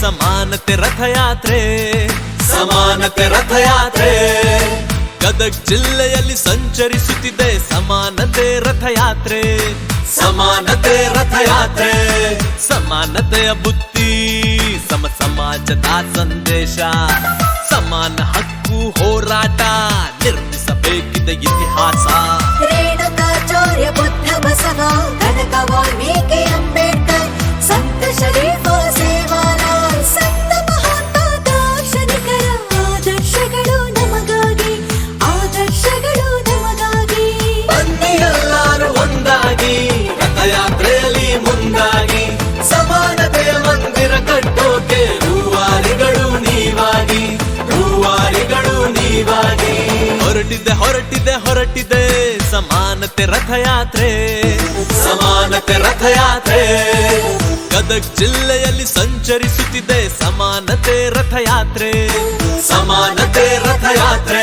ಸಮಾನತೆ ರಥಯಾತ್ರೆ. ಸಮಾನತೆ ರಥಯಾತ್ರೆ. ಗದಗ್ ಜಿಲ್ಲೆಯಲ್ಲಿ ಸಂಚರಿಸುತ್ತಿದೆ ಸಮಾನತೆ ರಥಯಾತ್ರೆ. ಸಮಾನತೆ ರಥಯಾತ್ರೆ. ಸಮಾನತೆಯ ಬುದ್ಧಿ ಸಮ ಸಮಾಜದ ಸಂದೇಶ. ಸಮಾನ ಹಕ್ಕು ಹೋರಾಟ ನಿರ್ಮಿಸಬೇಕಿದೆ ಇತಿಹಾಸ. ನೀವಾಗಿ ಹೊರಟಿದೆ ಹೊರಟಿದೆ ಹೊರಟಿದೆ ಸಮಾನತೆ ರಥಯಾತ್ರೆ. ಸಮಾನತೆ ರಥಯಾತ್ರೆ. ಗದಗ್ ಜಿಲ್ಲೆಯಲ್ಲಿ ಸಂಚರಿಸುತ್ತಿದೆ ಸಮಾನತೆ ರಥಯಾತ್ರೆ. ಸಮಾನತೆ ರಥಯಾತ್ರೆ.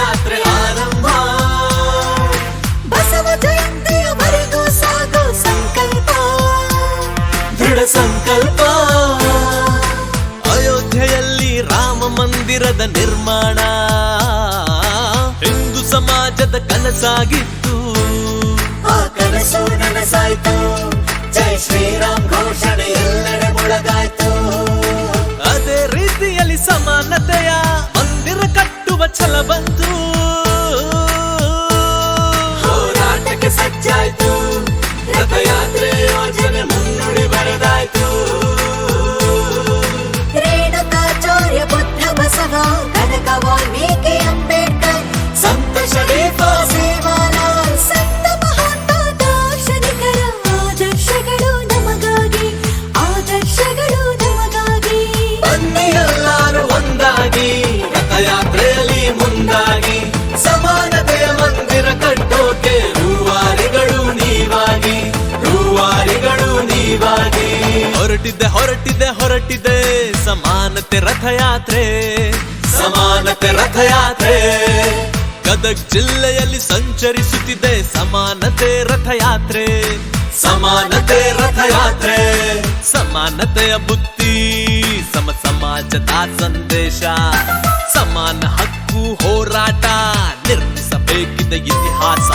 ರಥಯಾತ್ರೆ ಆರಂಭ. ಬಸವ ಜಯಂತಿಯವರೆಗೂ ಸಾಗೋ ಸಂಕಲ್ಪ. ದೃಢ ಸಂಕಲ್ಪ. ಅಯೋಧ್ಯೆಯಲ್ಲಿ ರಾಮ ಮಂದಿರದ ನಿರ್ಮಾಣ. ಹಿಂದೂ ಸಮಾಜದ ಕನಸಾಗಿತ್ತು. ಆ ಕನಸು ನನಸಾಯ್ತು. ಜೈ ಶ್ರೀರಾಮ್ ಘೋಷಣೆ ಎಲ್ಲೆಡೆ ಮುಳಗಾಯ್ತು. ಅದೇ ರೀತಿಯಲ್ಲಿ ಸಮಾನತೆಯ ಮಂದಿರ ಕಟ್ಟುವ ಛಲ ಬಂತು. ರಥಯಾತ್ರೆ, ಸಮಾನತೆ ರಥಯಾತ್ರೆ. ಗದಗ್ ಜಿಲ್ಲೆಯಲ್ಲಿ ಸಂಚರಿಸುತ್ತಿದೆ ಸಮಾನತೆ ರಥಯಾತ್ರೆ. ಸಮಾನತೆ ರಥಯಾತ್ರೆ, ಸಮಾನತೆಯ ಬುದ್ಧಿ ಸಮ ಸಮಾಜದ ಸಂದೇಶ. ಸಮಾನ ಹಕ್ಕು ಹೋರಾಟ ನಿರ್ಮಿಸಬೇಕಿದೆ ಇತಿಹಾಸ.